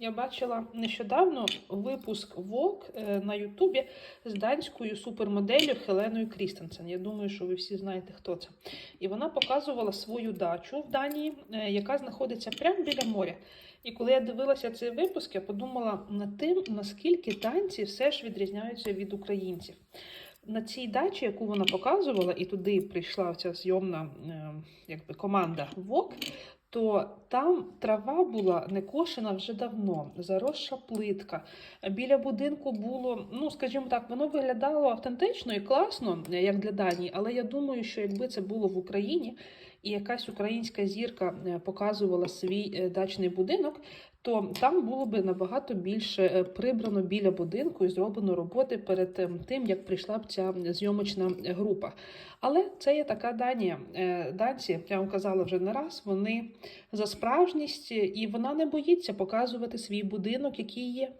Я бачила нещодавно випуск Вок на Ютубі з данською супермоделлю Хеленою Крістенсен. Я думаю, що ви всі знаєте, хто це. І вона показувала свою дачу в Данії, е, яка знаходиться прямо біля моря. І коли я дивилася цей випуск, я подумала над тим, наскільки танці все ж відрізняються від українців. На цій дачі, яку вона показувала, і туди прийшла ця зйомна е, якби, команда ВОК, то там трава була не кошена вже давно, заросша плитка. Біля будинку було, ну скажімо так, воно виглядало автентично і класно, як для Данії, але я думаю, що якби це було в Україні і якась українська зірка е, показувала свій е, дачний будинок, то там було би набагато більше е, прибрано біля будинку і зроблено роботи перед тим, як прийшла б ця зйомочна група. Але це є така Данія. Данці, я вам казала вже не раз, вони за справжність, і вона не боїться показувати свій будинок, який є.